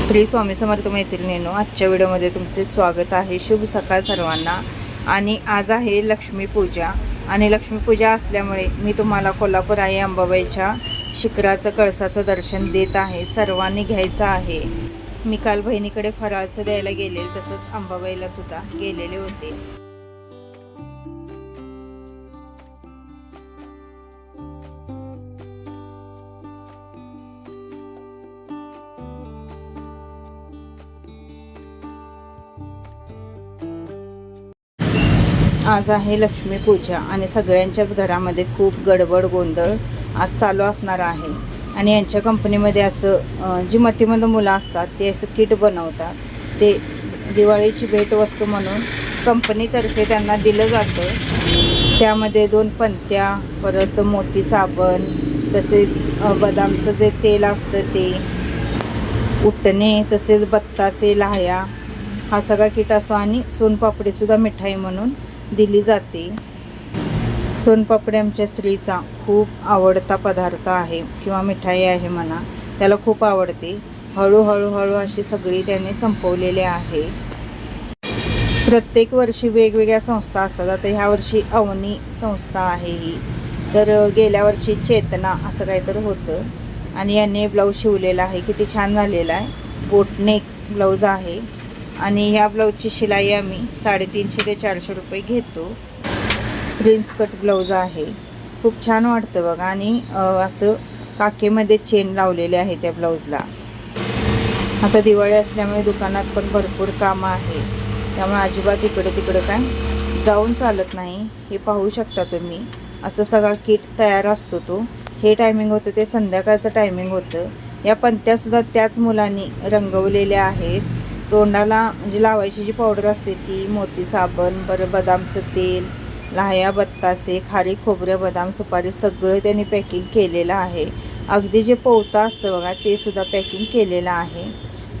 श्री स्वामी समर्थ मैत्रिणींनो आजच्या व्हिडिओमध्ये तुमचे स्वागत आहे. शुभ सकाळ सर्वांना. आणि आज आहे लक्ष्मीपूजा आणि लक्ष्मीपूजा असल्यामुळे मी तुम्हाला कोल्हापूर आई अंबाबाईच्या शिखराचं कळसाचं दर्शन देत आहे. सर्वांनी घ्यायचं आहे. मी काल बहिणीकडे फराळचं द्यायला गेले तसंच अंबाबाईला सुद्धा गेलेले होते. आज आहे लक्ष्मीपूजा आणि सगळ्यांच्याच घरामध्ये खूप गडबड गोंधळ आज चालू असणार आहे. आणि यांच्या कंपनीमध्ये असं जी मतीमंद मुलं असतात ते असं किट बनवतात. ते दिवाळीची भेटवस्तू म्हणून कंपनीतर्फे त्यांना दिलं जातं. त्यामध्ये दोन पंत्या परत मोती साबण तसेच बदामचं जे तेल असतं ते उटणे तसेच बत्तासे लाह्या हा सगळा किट असतो. आणि सोनपापडीसुद्धा मिठाई म्हणून दिली जाते. सोनपापडी आमच्या स्त्रीचा खूप आवडता पदार्थ आहे किंवा मिठाई आहे म्हणा त्याला खूप आवडते. हळूहळू हळू अशी सगळी त्यांनी संपवलेली आहे. प्रत्येक वर्षी वेगवेगळ्या संस्था असतात. आता ह्या वर्षी अवनी संस्था आहे ही. तर गेल्या वर्षी चेतना असं काहीतरी होतं. आणि यांनी ब्लाऊज शिवलेला आहे. किती छान झालेला आहे. बोटनेक ब्लाऊज आहे. आणि ह्या ब्लाऊजची शिलाई आम्ही साडेतीनशे ते चारशे रुपये घेतो. प्रिन्स कट ब्लाऊज आहे. खूप छान वाटतं बघा. आणि असं काकेमध्ये चेन लावलेले आहे त्या ब्लाऊजला. आता दिवाळी असल्यामुळे दुकानात पण भरपूर कामं आहे. त्यामुळे अजिबात इकडे तिकडे काय जाऊन चालत नाही. हे पाहू शकता तुम्ही. असं सगळा किट तयार असतो तो. हे टायमिंग होतं ते संध्याकाळचं टायमिंग होतं. या पंत्यासुद्धा त्याच मुलांनी रंगवलेल्या आहेत. तोंडाला म्हणजे लावायची जी पावडर असते ती मोती साबण बरं बदामचं तेल लाह्या बत्तासे खारी खोबरं बदाम सुपारी सगळं त्यांनी पॅकिंग केलेलं आहे. अगदी जे पोवता असतं बघा ते सुद्धा पॅकिंग केलेलं आहे.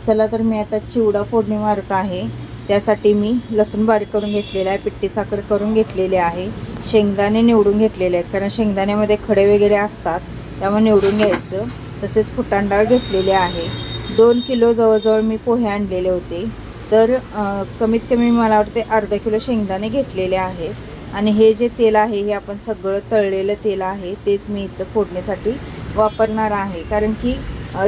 चला तर मी आता चिवडा फोडणी मारत आहे. त्यासाठी मी लसूण बारीक करून घेतलेला आहे पिट्टी साखर करून घेतलेली आहे. शेंगदाणे निवडून घेतलेले आहेत कारण शेंगदाण्यामध्ये खडे वगैरे असतात त्यामुळे निवडून घ्यायचं. तसेच फुटाण डाळ घेतलेली आहे. दोन किलो जवळजवळ मी पोहे आणलेले होते. तर कमीत कमी मला वाटते अर्धा किलो शेंगदाणे घेतलेले आहेत आणि हे जे तेल आहे हे आपण सगळं तळलेलं तेल आहे तेच मी इथं फोडणीसाठी वापरणार आहे. कारण की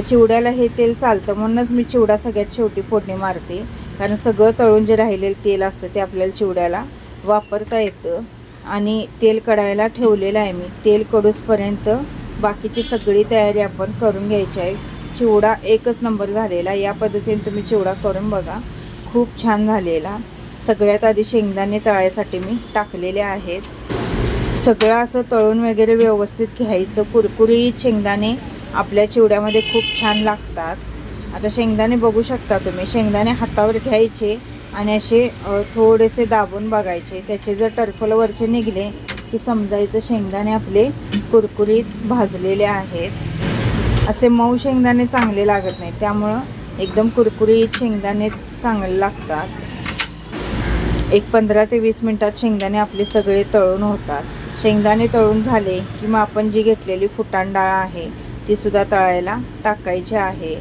चिवड्याला हे तेल चालतं म्हणूनच मी चिवडा सगळ्यात शेवटी फोडणी मारते. कारण सगळं तळून जे राहिलेलं तेल असतं ते आपल्याला चिवड्याला वापरता येतं. आणि तेल कढायला ठेवलेलं आहे मी. तेल कडूसपर्यंत बाकीची सगळी तयारी आपण करून घ्यायची आहे. चिवडा एकच नंबर झालेला या पद्धतीने तुम्ही चिवडा करून बघा. खूप छान झालेला. सगळ्यात आधी शेंगदाणे तळायसाठी मी टाकलेले आहेत. सगळं असं तळून वगैरे व्यवस्थित घ्यायचं. कुरकुरीत शेंगदाणे आपल्या चिवड्यामध्ये खूप छान लागतात. आता शेंगदाणे बघू शकता तुम्ही. शेंगदाणे हातावर घ्यायचे आणि असे थोडेसे दाबून बघायचे. त्याचे जर टरफलवरचे निघले की समजायचं शेंगदाणे आपले कुरकुरीत भाजलेले आहेत. असे मऊ शेंगदाणे चांगले लागत नाही त्यामुळं एकदम कुरकुरीत शेंगदाणेच चांगले लागतात. एक पंधरा ते वीस मिनटात शेंगदाणे आपले सगळे तळून होतात. शेंगदाणे तळून झाले की मग आपण जी घेतलेली फुटाण डाळ आहे ती सुद्धा तळायला टाकायची आहे.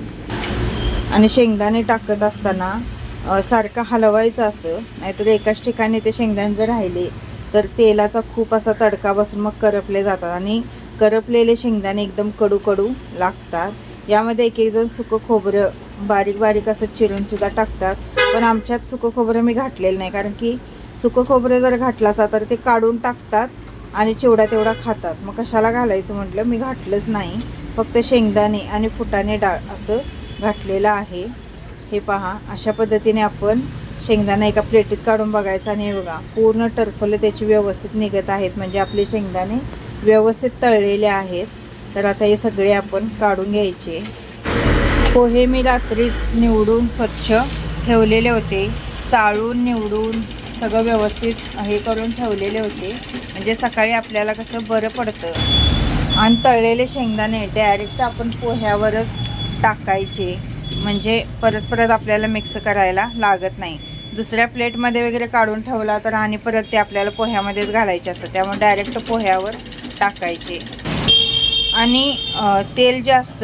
आणि शेंगदाणे टाकत असताना सारखं हलवायचं असं नाहीतर एकाच ठिकाणी ते शेंगदाणे जर राहिले तर तेलाचा खूप असा तडका बसून मग करपले जातात. आणि करपलेले शेंगदाणे एकदम कडू कडू लागतात. यामध्ये एक एक जण सुकं खोबरं बारीक बारीक असं चिरूनसुद्धा टाकतात. पण आमच्यात सुकं खोबरं मी घातलेलं नाही कारण की सुकं खोबरं जर घातलं असा तर ते काढून टाकतात आणि चिवडा तेवढा खातात. मग कशाला घालायचं म्हटलं मी घातलंच नाही. फक्त शेंगदाणे आणि फुटाणे डाळ असं घातलेलं आहे. हे पहा अशा पद्धतीने आपण शेंगदाणा एका प्लेटीत काढून बघायचा. आणि बघा पूर्ण टरफलं त्याची व्यवस्थित निघत आहेत. म्हणजे आपले शेंगदाणे व्यवस्थित तळलेले आहेत. तर आता हे सगळे आपण काढून घ्यायचे. पोहे मी रात्रीच निवडून स्वच्छ ठेवलेले होते. चाळून निवडून सगळं व्यवस्थित हे करून ठेवलेले होते. म्हणजे सकाळी आपल्याला कसं बरं पडतं. आणि तळलेले शेंगदाणे डायरेक्ट आपण पोह्यावरच टाकायचे. म्हणजे परत परत आपल्याला मिक्स करायला लागत नाही. दुसऱ्या प्लेटमध्ये वगैरे काढून ठेवला तर आणि परत ते आपल्याला पोह्यामध्येच घालायचे असतं त्यामुळे डायरेक्ट पोह्यावर टाकायचे. आणि तेल जास्त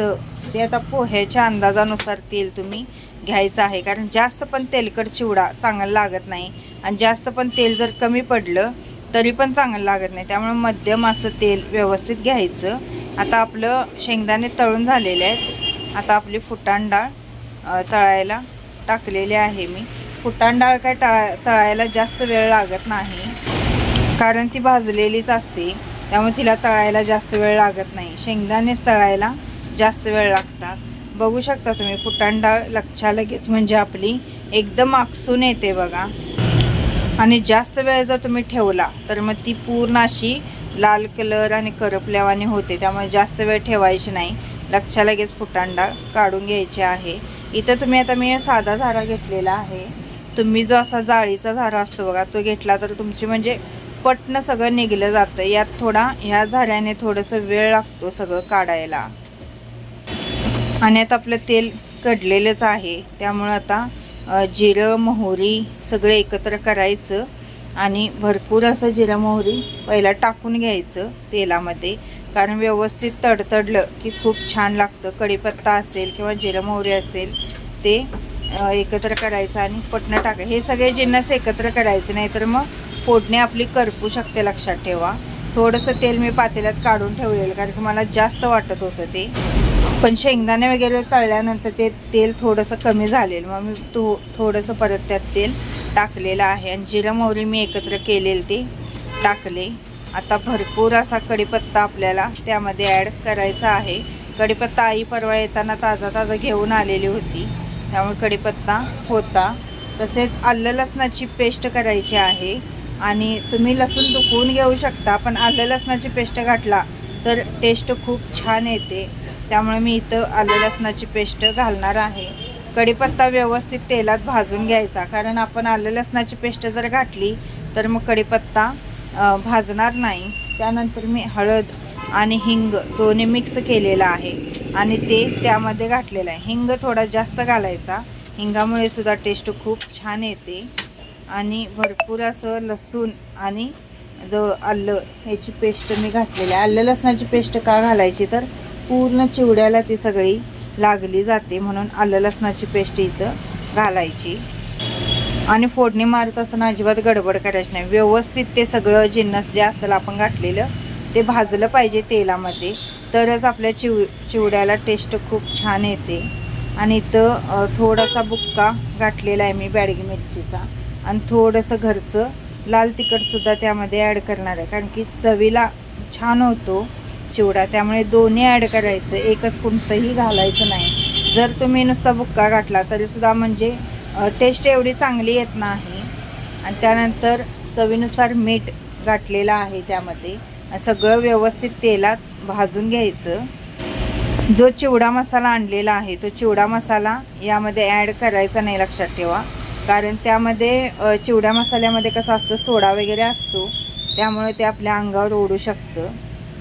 ते आता पोह्याच्या अंदाजानुसार तेल तुम्ही घ्यायचं आहे. कारण जास्त पण तेलकट चिवडा चांगला लागत नाही. आणि जास्त पण तेल जर कमी पडलं तरी पण चांगलं लागत नाही. त्यामुळे मध्यम असं तेल व्यवस्थित घ्यायचं. आता आपलं शेंगदाणे तळून झालेले आहेत. आता आपली फुटाण डाळ तळायला टाकलेली आहे मी. फुटाण डाळ काय तळा तळायला जास्त वेळ लागत नाही. कारण ती भाजलेलीच असते. त्यामुळे तिला तळायला जास्त वेळ लागत नाही. शेंगदाणेच तळायला जास्त वेळ लागतात. बघू शकता तुम्ही फुटाण डाळ लक्षा लगेच म्हणजे आपली एकदम आकसून येते बघा. आणि जास्त वेळ जर तुम्ही ठेवला तर मग ती पूर्ण अशी लाल कलर आणि करपल्यावानी होते. त्यामुळे जास्त वेळ ठेवायची नाही. लक्षा लगेच फुटाण डाळ काढून घ्यायची आहे. इथं तुम्ही आता मी साधा झारा घेतलेला आहे. तुम्ही जो असा जाळीचा झारा असतो बघा तो घेतला तर तुमची म्हणजे पटनं सगळं निघलं जातं. यात थोडा ह्या झाऱ्याने थोडंसं वेळ लागतो सगळं काढायला. आणि आता आपलं तेल कडलेलंच आहे. त्यामुळं आता जिरं मोहरी सगळं एकत्र करायचं आणि भरपूर असं जिरं मोहरी पहिला टाकून घ्यायचं तेलामध्ये. कारण व्यवस्थित तडतडलं की खूप छान लागतं. कढीपत्ता असेल किंवा जिरं मोहरी असेल ते एकत्र करायचं आणि पटणं टाकायचं. हे सगळे जिन्नस एकत्र करायचे नाही तर मग फोडणी आपली करपू शकते लक्षात ठेवा. थोडंसं तेल मी पातेल्यात काढून ठेवलेलं कारण की मला जास्त वाटत होतं ते. पण शेंगदाणे वगैरे तळल्यानंतर ते तेल थोडंसं कमी झालेलं. मग मी तो थोडंसं परत त्यात तेल टाकलेलं आहे. आणि जिरं मोहरी मी एकत्र केलेलं ते टाकले. आता भरपूर असा कढीपत्ता आपल्याला त्यामध्ये ॲड करायचा आहे. कढीपत्ता आई परवा येताना ताजा ताजा घेऊन आलेली होती. त्यामुळे कढीपत्ता होता. तसेच आलं लसणाची पेस्ट करायची आहे. आणि तुम्ही लसूण दुखवून घेऊ शकता पण आलं लसणाची पेस्ट घातला तर टेस्ट खूप छान येते. त्यामुळे मी इथं आलं लसणाची पेस्ट घालणार आहे. कढीपत्ता व्यवस्थित तेलात भाजून घ्यायचा कारण आपण आलं लसणाची पेस्ट जर घातली तर मग कढीपत्ता भाजणार नाही. त्यानंतर मी हळद आणि हिंग दोन्ही मिक्स केलेलं आहे आणि ते त्यामध्ये घातलेलं आहे. हिंग थोडा जास्त घालायचा. हिंगामुळे सुद्धा टेस्ट खूप छान येते. आणि भरपूर असं लसूण आणि जो आलं ह्याची पेस्ट मी घातलेली आहे. आलं लसणाची पेस्ट का घालायची? तर पूर्ण चिवड्याला ती सगळी लागली जाते म्हणून आलं लसणाची पेस्ट इथं घालायची. आणि फोडणी मारत असताना अजिबात गडबड करायची नाही. व्यवस्थित ते सगळं जिन्नस जे असेल आपण घातलेलं ते भाजलं पाहिजे तेलामध्ये. तरच आपल्या चिव चिवड्याला टेस्ट खूप छान येते. आणि इथं थोडासा बुक्का घातलेला आहे मी बॅडगी मिरचीचा. आणि थोडंसं घरचं. लाल तिखटसुद्धा त्यामध्ये ॲड करणार आहे. कारण की चवीला छान होतो चिवडा. त्यामुळे दोन्ही ॲड करायचं. एकच कोणतंही घालायचं नाही. जर तुम्ही नुसता बुक्का घातला तरीसुद्धा म्हणजे टेस्ट एवढी चांगली येत नाही. आणि त्यानंतर चवीनुसार मीठ गाठलेलं आहे त्यामध्ये. सगळं व्यवस्थित तेलात भाजून घ्यायचं. जो चिवडा मसाला आणलेला आहे तो चिवडा मसाला यामध्ये ॲड करायचा नाही लक्षात ठेवा. कारण त्यामध्ये चिवड्या मसाल्यामध्ये कसं असतं सोडा वगैरे असतो. त्यामुळे ते आपल्या अंगावर ओढू शकतं.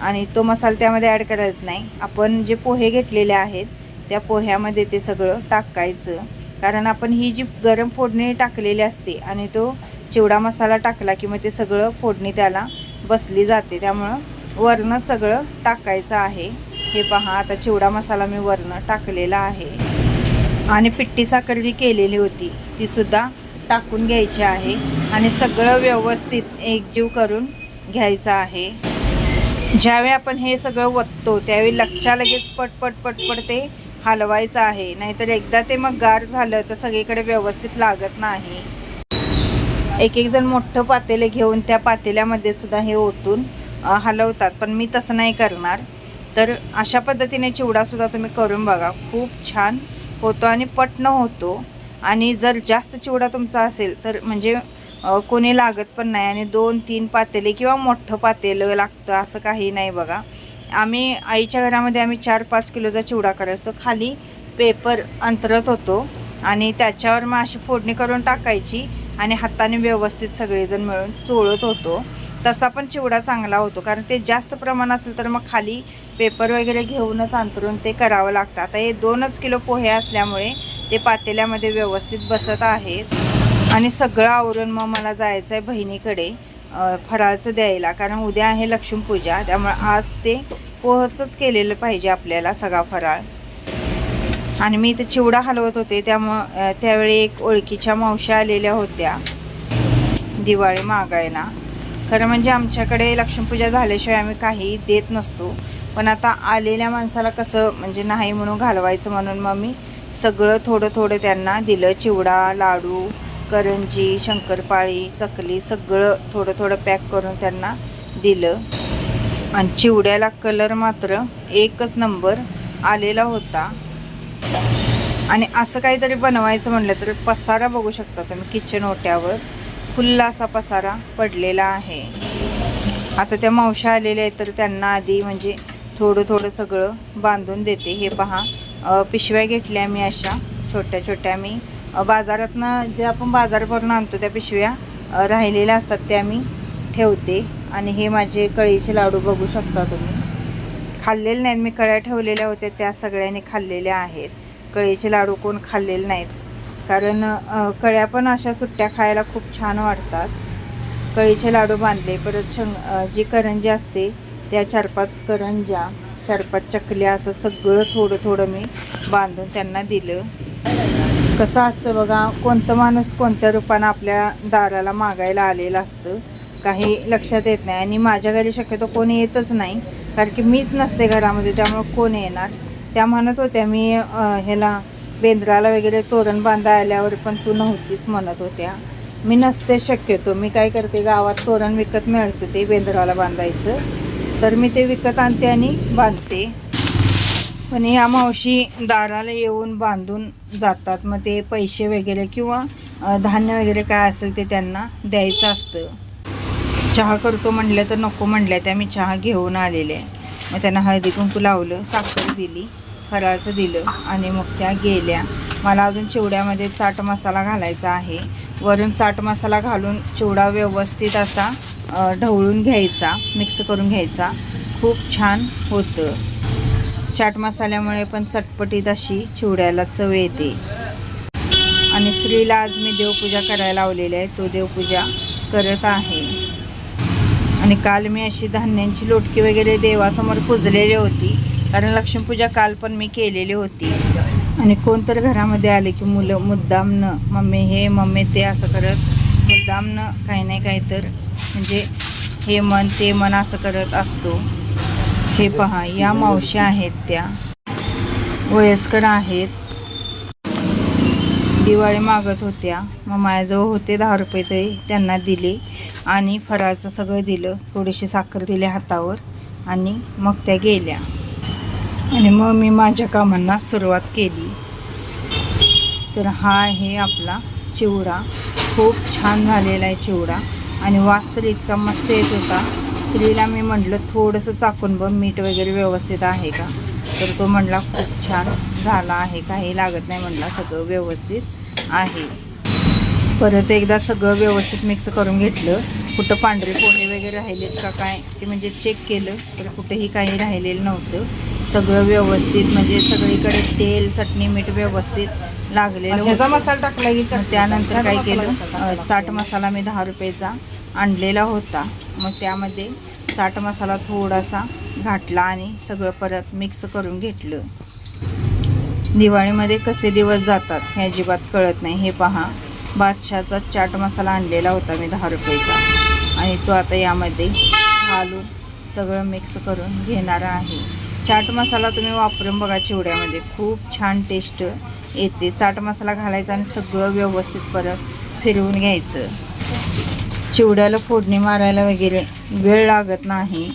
आणि तो मसाला त्यामध्ये ॲड करायचा नाही. आपण जे पोहे घेतलेले आहेत त्या पोह्यामध्ये ते सगळं टाकायचं. कारण आपण ही जी गरम फोडणी टाकलेली असते आणि तो चिवडा मसाला टाकला की मग ते सगळं फोडणी त्याला बसली जाते. त्यामुळं वरणं सगळं टाकायचं आहे. हे पहा आता चिवडा मसाला मी वरणं टाकलेला आहे. आणि पिट्टी साखर जी केलेली होती ती सुद्धा टाकून घ्यायची आहे आणि सगळं व्यवस्थित एकजीव करून घ्यायचं आहे. ज्यावेळी आपण हे सगळं वततो त्यावेळी लक्षा लगेच पटपट पटपट ते हलवायचं आहे. नाहीतर एकदा ते मग गार झालं तर सगळीकडे व्यवस्थित लागत नाही. एक एक जण मोठं पातेले घेऊन त्या पातेल्यामध्ये सुद्धा हे ओतून हलवतात. पण मी तसं नाही करणार. तर अशा पद्धतीने चिवडासुद्धा तुम्ही करून बघा. खूप छान होतो आणि पटणं होतो. आणि जर जास्त चिवडा तुमचा असेल तर म्हणजे कोणी लागत पण नाही आणि दोन तीन पातेले किंवा मोठं पातेलं लागतं असं काही नाही बघा. आम्ही आईच्या घरामध्ये आम्ही चार पाच किलोचा चिवडा करायचो. खाली पेपर अंतरत होतो आणि त्याच्यावर मग अशी फोडणी करून टाकायची आणि हाताने व्यवस्थित सगळेजण मिळून चोळत होतो. तसा पण चिवडा चांगला होतो. कारण ते जास्त प्रमाण असेल तर मग खाली पेपर वगैरे घेऊनच अंतरून ते करावं लागतं. आता हे दोनच किलो पोहे असल्यामुळे ते पातेल्यामध्ये व्यवस्थित बसत आहेत. आणि सगळं आवरून मग मला जायचं आहे बहिणीकडे फराळचं द्यायला. कारण उद्या आहे लक्ष्मीपूजा त्यामुळे आज ते पोहचच केलेलं पाहिजे आपल्याला सगळा फराळ. आणि मी इथे चिवडा हलवत होते त्यामुळं त्यावेळी एक ओळखीच्या मावश्या आलेल्या होत्या दिवाळी मागायला. खरं म्हणजे आमच्याकडे लक्ष्मीपूजा झाल्याशिवाय आम्ही काही देत नसतो. पण आता आलेल्या माणसाला कसं म्हणजे नाही म्हणून घालवायचं म्हणून मग मी सगळं थोडं थोडं त्यांना दिलं. चिवडा लाडू करंजी शंकरपाळी चकली सगळं थोडं थोडं पॅक करून त्यांना दिलं. आणि चिवड्याला कलर मात्र एकच नंबर आलेला होता. आणि असं काहीतरी बनवायचं म्हटलं तर पसारा बघू शकता तुम्ही किचन ओट्यावर. खुल्ला असा पसारा पडलेला आहे. आता त्या मावशा आलेल्या आहेत तर त्यांना आधी म्हणजे थोडं थोडं सगळं बांधून देते. हे पहा पिशव्या घेतल्या मी अशा छोट्या छोट्या मी. बाजारातनं जे आपण बाजारभरून आणतो त्या पिशव्या राहिलेल्या असतात त्या मी ठेवते. आणि हे माझे कळीचे लाडू बघू शकता तुम्ही. खाल्लेले नाहीत मी कळ्या ठेवलेल्या होत्या त्या सगळ्यांनी खाल्लेल्या आहेत. कळीचे लाडू कोण खाल्लेले नाहीत. कारण कळ्या पण अशा सुट्ट्या खायला खूप छान वाटतात. कळीचे लाडू बांधले परत शंग जी करंजी असते त्या चार पाच करंज्या चार पाच चकल्या असं सगळं थोडं थोडं मी बांधून त्यांना दिलं. कसं असतं बघा कोणतं माणूस कोणत्या रूपानं आपल्या दाराला मागायला आलेलं असतं काही लक्षात येत नाही. आणि माझ्या घरी शक्यतो कोणी येतच नाही कारण की मीच नसते घरामध्ये त्यामुळं कोण येणार? त्या म्हणत होत्या मी ह्याला बेंद्राला वगैरे तोरण बांधा आल्यावर पण तू नव्हतीस म्हणत होत्या. मी नसते शक्यतो. मी काय करते गावात तोरण विकत मिळतं ते बेंद्राला बांधायचं. तर मी ते विकत आणते आणि बांधते. पण या मावशी दाराला येऊन बांधून जातात. मग ते पैसे वगैरे किंवा धान्य वगैरे काय असेल ते त्यांना द्यायचं असतं. चहा करतो म्हणलं तर नको म्हणल्या त्या मी चहा घेऊन आलेले. मग त्यांना हळदी कुंकू लावलं साखर दिली. फराळचं दिलं आणि मग त्या गेल्या. मला अजून चिवड्यामध्ये चाट मसाला घालायचा आहे. वरून चाट मसाला घालून चिवडा व्यवस्थित असा ढवळून घ्यायचा मिक्स करून घ्यायचा. खूप छान होतं. चाट मसाल्यामुळे पण चटपटीत अशी चिवड्याला चव येते. आणि स्त्रीला आज मी देवपूजा करायला लावलेली आहे. तो देवपूजा करत आहे. आणि काल मी अशी धान्यांची लोटकी वगैरे देवासमोर पुजलेली होती. कारण लक्ष्मीपूजा काल पण मी केलेली होती. आणि कोण तर घरामध्ये आले की मुलं मुद्दामनं मम्मी हे मम्मी ते असं करत मुद्दामनं काही नाही काही तर म्हणजे हे मन ते मन असं करत असतो. हे पहा या मावशी आहेत त्या. वयस्कर आहेत. दिवाळी मागत होत्या. मग माझ्याजवळ होते दहा रुपये ते त्यांना दिले आणि फराळचं सगळं दिलं. थोडीशी साखर दिली हातावर आणि मग त्या गेल्या. आणि मग मी माझ्या कामांना सुरुवात केली. तर हा आहे आपला चिवडा. खूप छान झालेला आहे चिवडा. आणि वास तर इतका मस्त येत होता. स्त्रीला मी म्हटलं थोडंसं चाकून बघ मीठ वगैरे व्यवस्थित आहे का? तर तो म्हटला खूप छान झाला आहे. काही लागत नाही म्हटला सगळं व्यवस्थित आहे. परत एकदा सगळं व्यवस्थित मिक्स करून घेतलं. कुठं पांढरे पोहे वगैरे राहिलेत का काय ते म्हणजे चेक केलं तर कुठेही काही राहिलेलं नव्हतं. सगळं व्यवस्थित म्हणजे सगळीकडे तेल चटणी मीठ व्यवस्थित लागलेलं ह्याचा. मसाला टाकला की त्यानंतर काय केलं? चाट मसाला मी दहा रुपयेचा आणलेला होता. मग त्यामध्ये चाट मसाला थोडासा घातला आणि सगळं परत मिक्स करून घेतलं. दिवाळीमध्ये कसे दिवस जातात हे अजिबात कळत नाही. हे पहा बादशाचा चाट मसाला आणलेला होता मी दहा रुपयेचा. आणि तो आता यामध्ये घालून सगळं मिक्स करून घेणार आहे. चाट मसाला तुम्ही वापरून बघा चिवड्यामध्ये. खूप छान टेस्ट येते. चाट मसाला घालायचा आणि सगळं व्यवस्थित परत फिरवून घ्यायचं. चिवड्याला फोडणी मारायला वगैरे वेळ लागत नाही.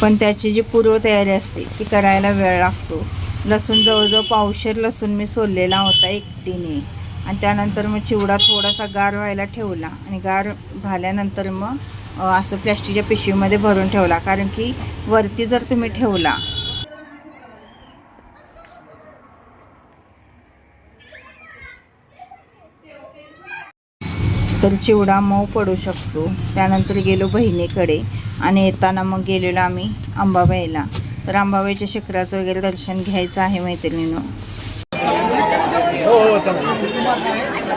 पण त्याची जी पूर्वतयारी असते ती करायला वेळ लागतो. लसूण जवळजवळ पावशेर लसूण मी सोललेला होता एकटीने. आणि त्यानंतर मग चिवडा थोडासा गार व्हायला ठेवला. आणि गार झाल्यानंतर मग असं प्लॅस्टिकच्या पिशवीमध्ये भरून ठेवला. कारण की वरती जर तुम्ही ठेवला तर चिवडा मऊ पडू शकतो. त्यानंतर गेलो बहिणीकडे. आणि येताना मग गेलेलो आम्ही अंबाबाईला तर अंबाबाईच्या शिखराचं वगैरे दर्शन घ्यायचं आहे मैत्रिणीनं. हो हो चालेल.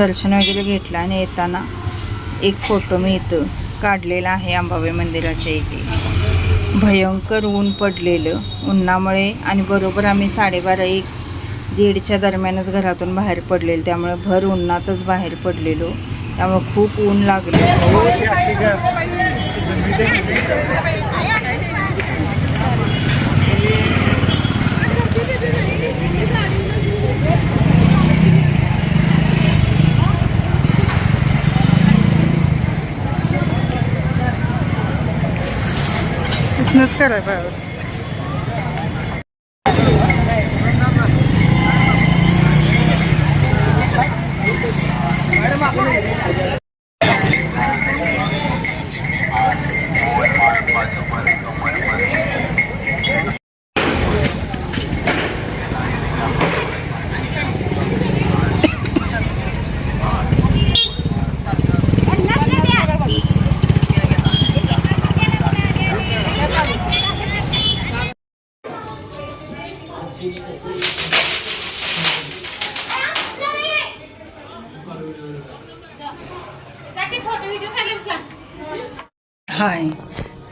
दर्शन वगैरे घेतलं आणि येताना एक फोटो मी इथं काढलेला आहे अंबाबाई मंदिराच्या इथे. भयंकर ऊन पडलेलं उन्हामुळे आणि बरोबर आम्ही साडेबारा एक दीडच्या दरम्यानच घरातून बाहेर पडलेलं. त्यामुळे भर उन्हातच बाहेर पडलेलो. त्यामुळे खूप ऊन लागलं. इथनंच करायला हाय.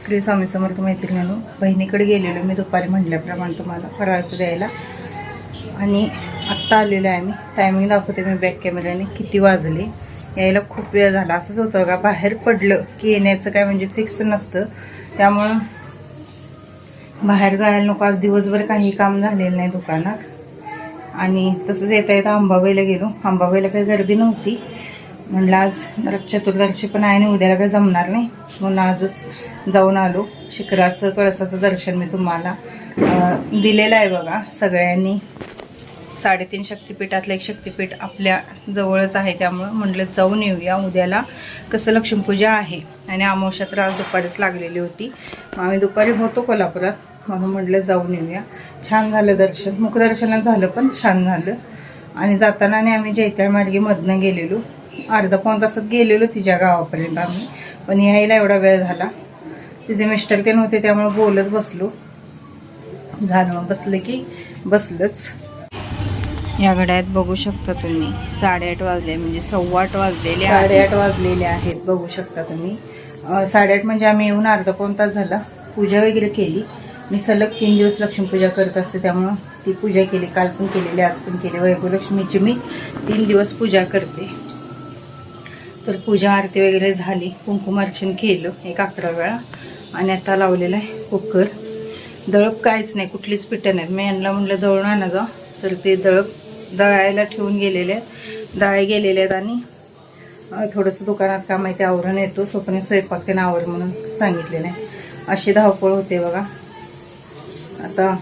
श्री स्वामी समर्थ मैत्रिणीनो बहिणीकडे गेलेलो मी दुपारी म्हटल्याप्रमाणे तुम्हाला फराळाचं द्यायला. आणि आत्ता आलेलो आहे मी. टायमिंग दाखवते मी बॅक कॅमेऱ्याने किती वाजले. यायला खूप वेळ झाला. असंच होतं का? बाहेर पडलं की येण्याचं काय म्हणजे फिक्स नसतं. त्यामुळं बाहेर जायला नको. आज दिवसभर काही काम झालेलं नाही दुकानात. आणि तसंच येता येता अंबाबाईला गेलो. अंबाबाईला काही गर्दी नव्हती. म्हणलं आज नरक चतुर्दशी पण आहे आणि उद्याला काही जमणार नाही. म्हणून आजच जाऊन आलो. शिखराचं कळसाचं दर्शन मी तुम्हाला दिलेलं आहे बघा. सगळ्यांनी साडेतीन शक्तिपीठातलं एक शक्तिपीठ आपल्या जवळच आहे. त्यामुळं म्हटलं जाऊन येऊया. उद्याला कसं लक्ष्मीपूजा आहे आणि अमावश्या तर आज दुपारीच लागलेली होती. आम्ही दुपारी होतो कोल्हापुरात. म्हणून म्हटलं जाऊन येऊया. छान झालं दर्शन. मुखदर्शनात झालं पण छान झालं. आणि जाताना आणि आम्ही जैत्या मार्गेमधनं गेलेलो. अर्धा पाऊण तासात गेलेलो तिच्या गावापर्यंत आम्ही. पण यायला एवढा वेळ झाला. तिचे मिस्टर ते नव्हते त्यामुळे बोलत बसलो. झालं बसलं की बसलंच. या घड्यात बघू शकता तुम्ही साडेआठ वाजले म्हणजे सव्वा आठ वाजलेले साडेआठ वाजलेले आहेत बघू शकता तुम्ही. साडेआठ म्हणजे आम्ही येऊन अर्धा पाऊण तास झाला. पूजा वगैरे केली. मी सलग तीन दिवस लक्ष्मीपूजा करत असते त्यामुळं ती पूजा केली काल पण केलेली आज पण केली. वैभवलक्ष्मीची मी तीन दिवस पूजा करते. तर पूजा आरती वगैरे झाली. कुंकुमार्चन केलं एक अकरा वेळा. आणि आता लावलेलं आहे कुकर. दळप काहीच नाही कुठलीच पिठं नाहीत. मी यांना म्हणलं दळून आणा जा तर ते दळप दळायला ठेवून गेलेले आहेत. दळाय गेलेले आहेत आणि थोडंसं दुकानात काम आहे ते आवरण येतो. स्वप्ने स्वयंपाक ते आवर म्हणून सांगितलेलं आहे. अशी धावपळ होते बघा. आता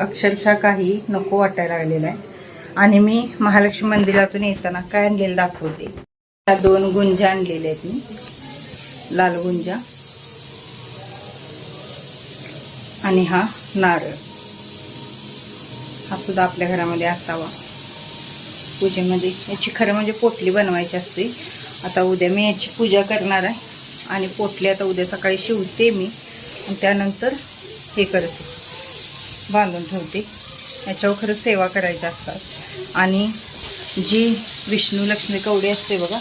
अक्षरशः काही नको वाटायला लागलेलं आहे. आणि मी महालक्ष्मी मंदिरातून येताना काय आणलेलं दाखवते. त्या दोन गुंजा आणलेल्या आहेत मी. लाल गुंजा. आणि हा नारळ. हा सुद्धा आपल्या घरामध्ये असावा. पूजेमध्ये. याची खरं म्हणजे पोटली बनवायची असते. आता उद्या मी याची पूजा करणार आहे. आणि पोटली आता उद्या सकाळी शिवते मी. आणि त्यानंतर हे करते. बांधून ठेवते. याच्यावर खरं सेवा करायच्या असतात. आणि जी विष्णू लक्ष्मी कवडी असते बघा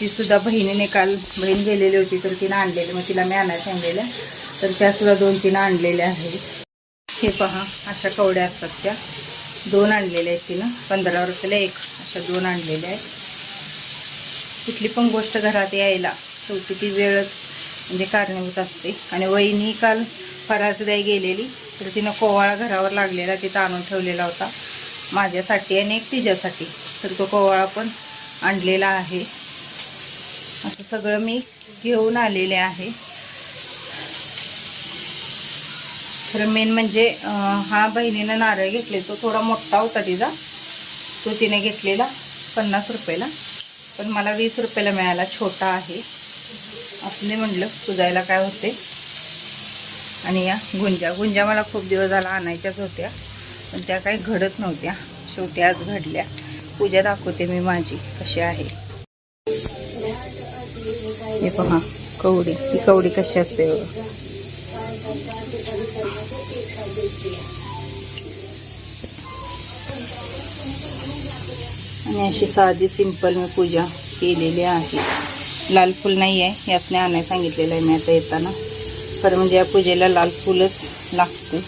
ती सुद्धा बहिणीने काल बहीण गेलेली होती तर तिनं आणलेली मग तिला मी आणायला सांगलेल्या तर त्या सुद्धा दोन तीन आणलेल्या आहेत. हे पहा अशा कवड्या असतात त्या. दोन आणलेल्या आहेत तिनं. पंधरा रुपयाला एक अशा दोन आणलेल्या आहेत. कुठली पण गोष्ट घरात यायला शेवटी ती वेळच म्हणजे कारणीभूत असते. आणि वहिनी काल फराळचं गेलेली तर तिनं कोवाळा घरावर लागलेला तिथं आणून ठेवलेला होता. माझ्यासाठी आणि एक तिच्यासाठी. तर तो कोवाळा पण आणलेला आहे. असं सगळं मी घेऊन आलेले आहे. खरं मेन म्हणजे हा बहिणीनं नारळ घेतले तो थोडा मोठा होता तिचा. तो तिने घेतलेला पन्नास रुपयाला. पण मला वीस रुपयाला मिळाला छोटा आहे. असले म्हणलं पुजायला काय होते? आणि या गुंजा. गुंजा मला खूप दिवस झाला आणायच्याच होत्या. पण त्या काही घडत नव्हत्या. शेवटी आज घडल्या. पूजा दाखवते मी माझी कशी आहे. हे पहा कवडी. ही कवडी कशी असते बघा. आणि अशी साधी सिंपल मी पूजा केलेली आहे. लाल फूल नाही आहे यासने आणायला सांगितलेलं आहे मी आता येताना. खरं म्हणजे या पूजेला लाल फूलच लागतं.